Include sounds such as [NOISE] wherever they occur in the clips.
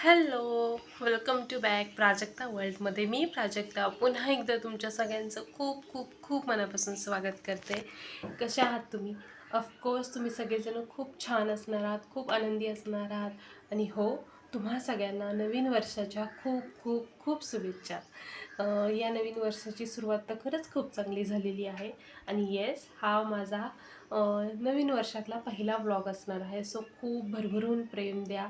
Hello welcome to back Prajakta वर्ल्डमध्ये. मी प्राजक्ता. पुन्हा एकदा तुमच्या सगळ्यांचं खूप खूप खूप मनापासून स्वागत करते. कसे आहात तुम्ही? ऑफकोर्स तुम्ही सगळेजण खूप छान असणार आहात खूप आनंदी असणार आहात. आणि हो तुम्हा सगळ्यांना नवीन वर्षाच्या खूप खूप खूप शुभेच्छा. या नवीन वर्षाची सुरुवात तर खरंच खूप चांगली झालेली आहे. आणि येस हा माझा नवीन वर्षातला पहिला व्लॉग असणार आहे. सो खूप भरभरून प्रेम द्या.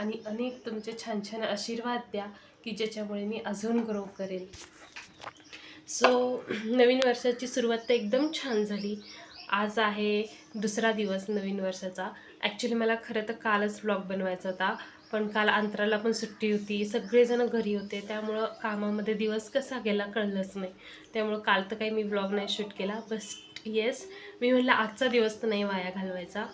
आणि अनेक तुमचे छान छान आशीर्वाद द्या की ज्याच्यामुळे मी अजून ग्रो करेन. सो नवीन वर्षाची सुरुवात तर एकदम छान झाली. आज आहे दुसरा दिवस नवीन वर्षाचा. ॲक्च्युली मला खरं तर कालच ब्लॉग बनवायचा होता. पण काल अंतराला पण सुट्टी होती. सगळेजण घरी होते. त्यामुळं कामामध्ये दिवस कसा गेला कळलंच नाही. त्यामुळं काल तर काही मी ब्लॉग नाही शूट केला. बस येस मी म्हणलं आजचा दिवस तर नाही वाया घालवायचा.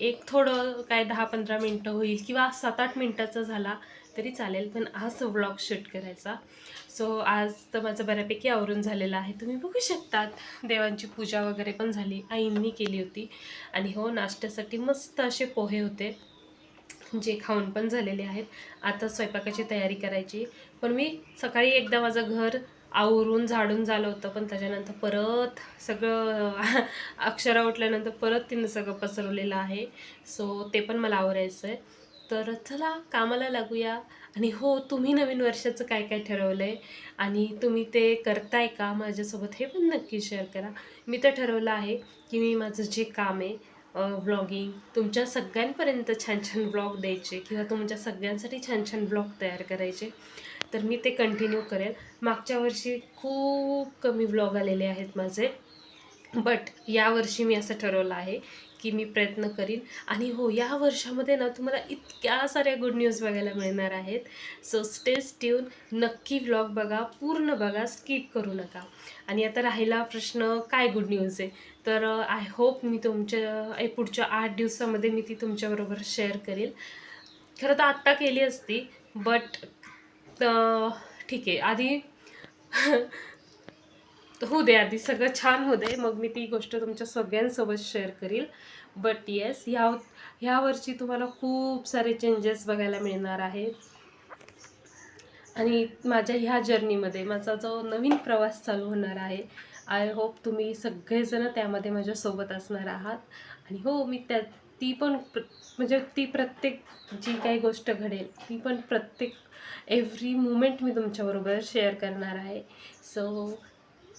एक थोडं काय दहा पंधरा मिनटं होईल किंवा सात आठ मिनटाचा झाला तरी चालेल पण आज व्लॉग शूट करायचा. सो आज तर माझं बऱ्यापैकी आवरून झालेलं आहे. तुम्ही बघू शकतात देवांची पूजा वगैरे पण झाली आईंनी केली होती. आणि हो नाश्त्यासाठी मस्त असे पोहे होते जे खाऊन पण झालेले आहेत. आता स्वयंपाकाची तयारी करायची. पण मी सकाळी एकदा माझं घर आवरून झाडून झालं होतं पण त्याच्यानंतर परत सगळं [LAUGHS] अक्षरा उठल्यानंतर परत तिनं सगळं पसरवलेलं आहे. सो ते पण मला आवरायचं आहे तर चला कामाला लागूया. आणि हो तुम्ही नवीन वर्षाचं काय काय ठरवलं आहे आणि तुम्ही ते करताय का? माझ्यासोबत हे पण नक्की शेअर करा. मी तर ठरवलं आहे की मी माझं जे काम आहे व्लॉगिंग तुमच्या सगळ्यांपर्यंत छान छान ब्लॉग द्यायचे किंवा तुमच्या सगळ्यांसाठी छान छान ब्लॉग तयार करायचे. तर मी ते कंटिन्यू करेल मागच्या वर्षी खूप कमी व्लॉग आलेले आहेत माझे. बट यावर्षी मी असं ठरवलं आहे की मी प्रयत्न करीन. आणि हो या वर्षामध्ये ना तुम्हाला इतक्या साऱ्या गुड न्यूज बघायला मिळणार आहेत. सो स्टेज ट्यून नक्की व्लॉग बघा पूर्ण बघा स्किप करू नका. आणि आता राहिला प्रश्न काय गुड न्यूज आहे? तर आय होप मी तुमच्या ए, पुढच्या आठ दिवसामध्ये मी ती तुमच्याबरोबर शेअर करेल खरं तर आत्ता केली असती बट ठीक आहे. आधी होऊ दे आधी सगळं छान होऊ दे. मग मी ती गोष्ट तुमच्या सगळ्यांसोबत शेअर करील. बट येस ह्या ह्या वर्षी तुम्हाला खूप सारे चेंजेस बघायला मिळणार आहेत. आणि माझ्या ह्या जर्नीमध्ये माझा जो नवीन प्रवास चालू होणार आहे आय होप तुम्ही सगळेजण त्यामध्ये माझ्यासोबत असणार आहात. आणि हो मी त्या ती पण प्र म्हणजे ती प्रत्येक जी काही गोष्ट घडेल ती पण प्रत्येक एव्हरी मुमेंट मी तुमच्याबरोबर शेअर करणार आहे. सो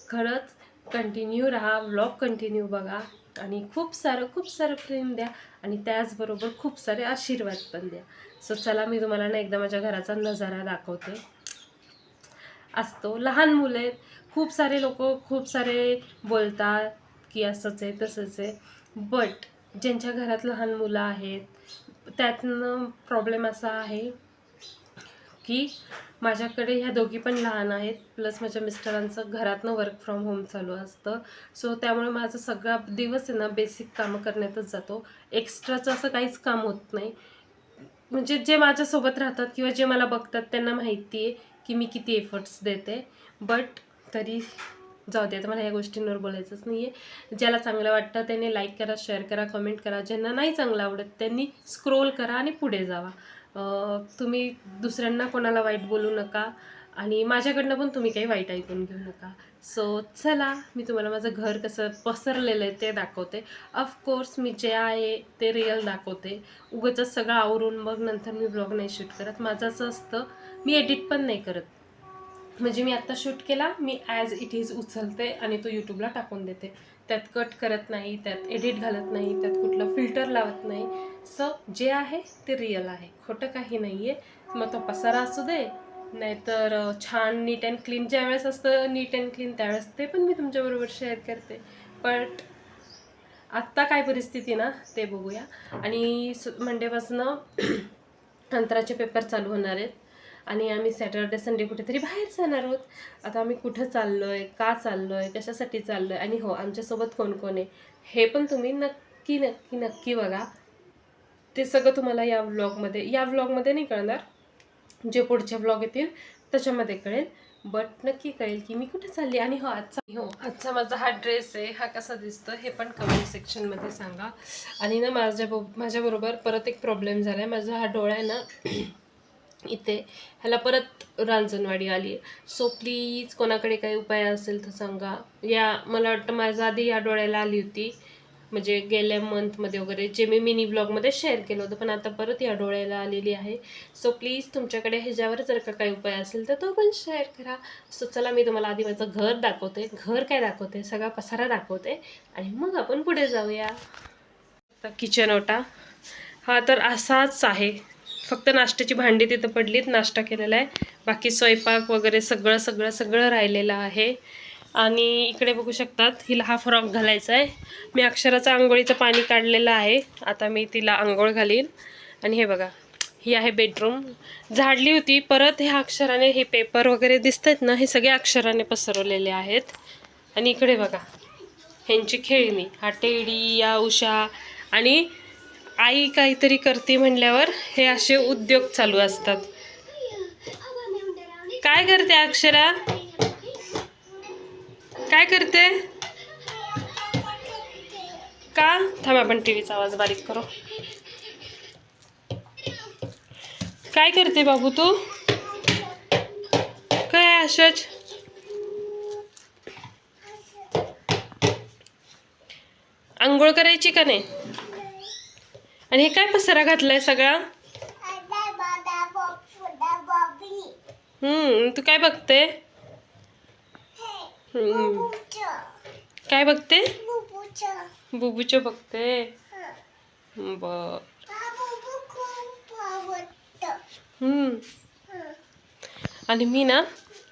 खरंच कंटिन्यू राहा व्लॉग कंटिन्यू बघा आणि खूप सारं खूप सारं प्रेम द्या आणि त्याचबरोबर खूप सारे आशीर्वाद पण द्या. सो चला मी तुम्हाला ना एकदा माझ्या घराचा नजारा दाखवते. असतो लहान मुलं आहेत खूप सारे लोक खूप सारे बोलतात की असंच आहे तसंच आहे. बट ज्यांच्या घरात लहान मुलं आहेत त्यातनं प्रॉब्लेम असा आहे की माझ्याकडे ह्या दोघी पण लहान आहेत प्लस माझ्या मिस्टरांचं घरातनं वर्क फ्रॉम होम चालू असतं. सो त्यामुळे माझं सगळा दिवस आहे ना बेसिक कामं करण्यातच जातो. एक्स्ट्राचं असं काहीच काम होत नाही. म्हणजे जे माझ्यासोबत राहतात किंवा जे मला बघतात त्यांना माहिती आहे की मी किती एफर्ट्स देते. बट तरी जाऊ दे आता मला ह्या गोष्टींवर बोलायचंच नाही आहे ज्याला चांगलं वाटतं त्याने लाईक करा शेअर करा कमेंट करा. ज्यांना नाही चांगलं आवडत त्यांनी स्क्रोल करा आणि पुढे जावा. तुम्ही दुसऱ्यांना कोणाला वाईट बोलू नका आणि माझ्याकडनं पण तुम्ही काही वाईट ऐकून घेऊ नका. सो चला मी तुम्हाला माझं घर कसं पसरलेलं आहे ते दाखवते. ऑफकोर्स मी जे आहे ते रिअल दाखवते. उगाच सगळं आवरून मग नंतर मी ब्लॉग नाही शूट करत. माझं असं असतं मी एडिट पण नाही करत. म्हणजे मी आत्ता शूट केला मी ॲज इट इज उचलते आणि तो यूट्यूबला टाकून देते. त्यात कट करत नाही त्यात एडिट घालत नाही त्यात कुठलं फिल्टर लावत नाही. सो जे आहे ते रिअल आहे. खोटं काही नाही आहे मग तो पसारा असू दे नाहीतर छान नीट अँड क्लीन ज्यावेळेस असतं नीट अँड क्लीन त्यावेळेस ते पण मी तुमच्याबरोबर शेअर करते. बट आत्ता काय परिस्थिती ना ते बघूया. आणि मंडेपासनं [CLEARS THROAT] अंतराचे पेपर चालू होणार आहेत. आणि आम्ही सॅटर्डे संडे कुठेतरी बाहेर जाणार आहोत. आता आम्ही कुठं चाललो आहे का चाललो आहे कशासाठी चाललो आहे आणि हो आमच्यासोबत कोण कोण आहे? हे पण तुम्ही नक्की नक्की नक्की बघा. ते सगळं तुम्हाला या व्लॉगमध्ये या व्लॉगमध्ये नाही कळणार. जे पुढचे व्लॉग येतील त्याच्यामध्ये कळेल. बट नक्की कळेल की मी कुठे चालली आणि हो आजचा हो आजचा माझा हा ड्रेस आहे हा कसा दिसतो हे पण कमेंट सेक्शनमध्ये सांगा. आणि ना माझ्या माझ्याबरोबर परत एक प्रॉब्लेम झाला आहे माझा हा डोळा आहे ना इथे. ह्याला परत रांजणवाडी आली आहे सो प्लीज कोणाकडे काही उपाय असेल तर सांगा. या मला वाटतं माझं आधी या डोळ्याला आली होती. म्हणजे गेल्या मंथमध्ये वगैरे जे मी मिनी ब्लॉगमध्ये शेअर केलं होतं पण आता परत या डोळ्याला आलेली आहे. सो प्लीज तुमच्याकडे ह्याच्यावर जर का काही उपाय असेल तर तो पण शेअर करा. सो चला मी तुम्हाला आधी माझं घर दाखवते. घर काय दाखवते? सगळा पसारा दाखवते. आणि मग आपण पुढे जाऊया. किचन ओटा. हा तर असाच आहे. फक्त नाश्त्याची भांडी तिथं पडलीत नाश्ता केलेला आहे. बाकी स्वयंपाक वगैरे सगळं सगळं सगळं राहिलेलं आहे. आणि इकडे बघू शकतात हिला हा फ्रॉक घालायचा आहे. मी अक्षराचं आंघोळीचं पाणी काढलेलं आहे. आता मी तिला आंघोळ घालीन. आणि हे बघा ही आहे बेडरूम. झाडली होती परत ह्या अक्षराने हे पेपर वगैरे दिसत आहेत ना हे सगळे अक्षराने पसरवलेले आहेत. आणि इकडे बघा ह्यांची खेळणी हा टेडी या उषा आणि आई काहीतरी करते म्हणल्यावर हे असे उद्योग चालू असतात. काय करते अक्षरा? काय करते? का? थांबा आपण टी व्हीचा आवाज बारीक करू. काय करते बाबू तू? काय आहे अशाच आंघोळ करायची का नाही? आणि हे काय पसरा घातलाय सगळा? हम्म तू काय बघते? काय बघते? बुबूच बघते. बर. हम्म. आणि मी ना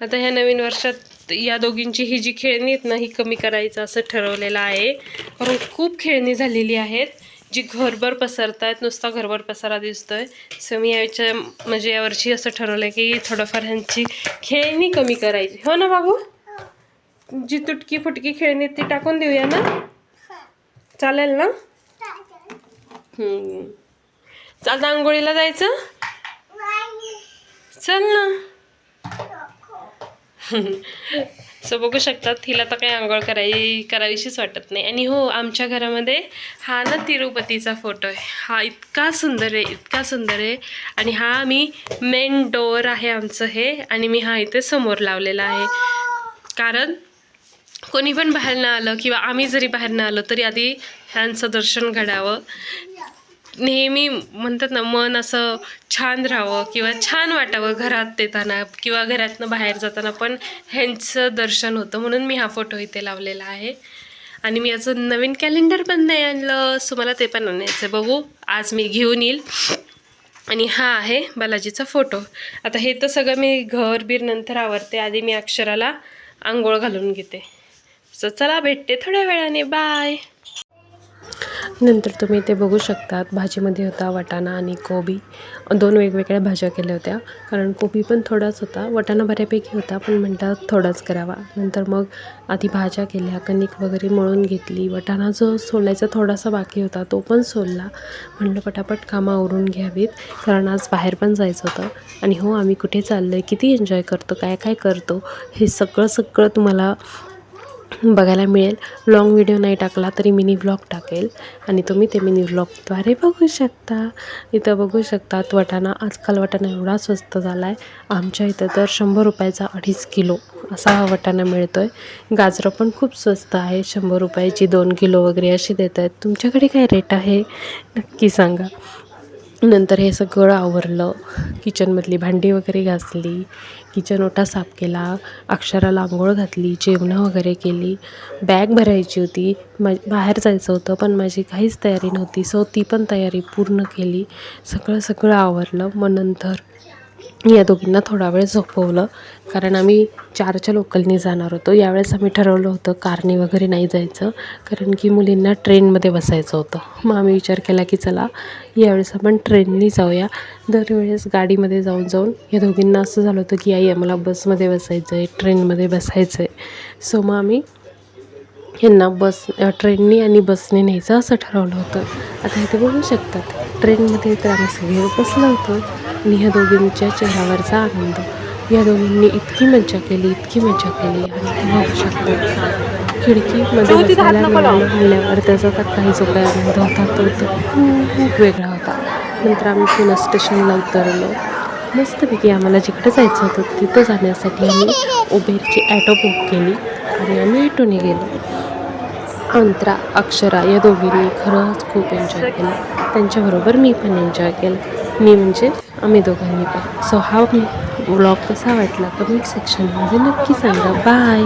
आता ह्या नवीन वर्षात या दोघींची ही जी खेळणी आहेत ना ही कमी करायचं असं ठरवलेलं आहे. कारण खूप खेळणी झालेली आहेत. जी घरभर पसरतायत नुसता घरभर पसारा दिसतोय. सो मी याच्या म्हणजे यावर्षी असं ठरवलं की थोडंफार ह्यांची खेळणी कमी करायची. हो ना बाबू? जी तुटकी फुटकी खेळणी आहेत ती टाकून देऊया ना? चालेल ना. चालतं आंघोळीला जायचं? चल ना. [LAUGHS] सो बघू शकतात हिला तर काही आंघोळ करावी करावीशीच वाटत नाही. आणि हो आमच्या घरामध्ये हा ना तिरुपतीचा फोटो आहे. हा इतका सुंदर आहे इतका सुंदर आहे. आणि हा मी मेन डोअर आहे आमचं हे आणि मी हा इथे समोर लावलेला आहे. कारण कोणी पण बाहेर न आलं किंवा आम्ही जरी बाहेर न आलो तरी आधी ह्यांचं दर्शन घडावं. नेहमी म्हणतात ना मन असं छान राहावं किंवा छान वाटावं घरात येताना किंवा घरातनं बाहेर जाताना. पण ह्यांचं दर्शन होतं म्हणून मी हा फोटो इथे लावलेला आहे. आणि मी याचं नवीन कॅलेंडर पण नाही आणलं सो मला ते पण आणायचं आहे बघू आज मी घेऊन येईल. आणि हा आहे बालाजीचा फोटो. आता हे तर सगळं मी घर बीर नंतर आवरते. आधी मी अक्षराला आंघोळ घालून घेते. सो चला भेटते थोड्या वेळाने. बाय नंतर तुम्ही ते बघू शकतात. भाजीमध्ये होता वाटाणा आणि कोबी. दोन वेगवेगळ्या भाज्या केल्या होत्या. कारण कोबी पण थोडाच होता. वाटाणा बऱ्यापैकी होता पण म्हणतात थोडाच करावा. नंतर मग आधी भाज्या केल्या कणिक वगैरे मळून घेतली. वाटाणा जो सोलायचा थोडासा बाकी होता तो पण सोलला. म्हणलं पटापट कामं आवरून घ्यावीत. कारण आज बाहेर पण जायचं होतं. आणि हो आम्ही कुठे चाललो आहे किती एन्जॉय करतो? काय काय करतो? हे सगळं सगळं तुम्हाला बघायला मिळेल. लॉंग व्हिडिओ नाही टाकला तरी मिनी ब्लॉग टाकेल. आणि तुम्ही ते मिनी ब्लॉगद्वारे बघू शकता. इथं बघू शकतात वाटाणा आजकाल वाटाणा एवढा स्वस्त झाला आहे आमच्या इथं तर शंभर रुपयाचा अडीच किलो असा हा वाटाणा मिळतो आहे गाजरं पण खूप स्वस्त आहे. शंभर रुपयाची दोन किलो वगैरे अशी देत आहेत तुमच्याकडे काय रेट आहे? नक्की सांगा. नंतर हे सगळं आवरलं. किचनमधली भांडी वगैरे घासली. किचन ओटा साफ केला. अक्षराला आंघोळ घातली. जेवणं वगैरे केली. बॅग भरायची होती. मा बाहेर जायचं होतं पण माझी काहीच तयारी नव्हती. सो ती पण तयारी पूर्ण केली. सगळं सगळं आवरलं. मग नंतर या दोघींना थोडा वेळ झोपवलं. कारण आम्ही चारच्या लोकलनी जाणार होतो. यावेळेस आम्ही ठरवलं होतं कारने वगैरे नाही जायचं. कारण की मुलींना ट्रेनमध्ये बसायचं होतं. मग आम्ही विचार केला की चला यावेळेस आपण ट्रेननी जाऊया. दरवेळेस गाडीमध्ये जाऊन जाऊन या दोघींना असं झालं होतं की आई आम्हाला बसमध्ये बसायचं आहे ट्रेनमध्ये बसायचं आहे सो मग आम्ही ह्यांना बस ट्रेननी आणि बसने न्यायचं असं ठरवलं होतं. आता इथे बघू शकतात. ट्रेनमध्ये तर आम्ही सगळे बसलो होतो. आणि ह्या दोघींच्या चेहऱ्यावरचा आनंद. या दोघींनी इतकी मजा केली इतकी मजा केली. आणि ते बघू शकतात खिडकीमध्ये म्हणल्यावर त्याचा तर काही जो काही आनंद होता तो तर खूप वेगळा होता. नंतर आम्ही पुन्हा स्टेशनला उतरलो. मस्तपैकी आम्हाला जिकडे जायचं होतं तिथं जाण्यासाठी आम्ही उबेरची ॲटो बुक केली आणि आम्ही ॲटोने गेलो अंतरा अक्षरा या दोघींनी खरंच खूप एन्जॉय केलं. त्यांच्याबरोबर मी पण एन्जॉय केलं. मी म्हणजे आम्ही दोघांनी पण. सो हा व्लॉग कसा वाटला? कमेंट सेक्शनमध्ये नक्की सांगा. बाय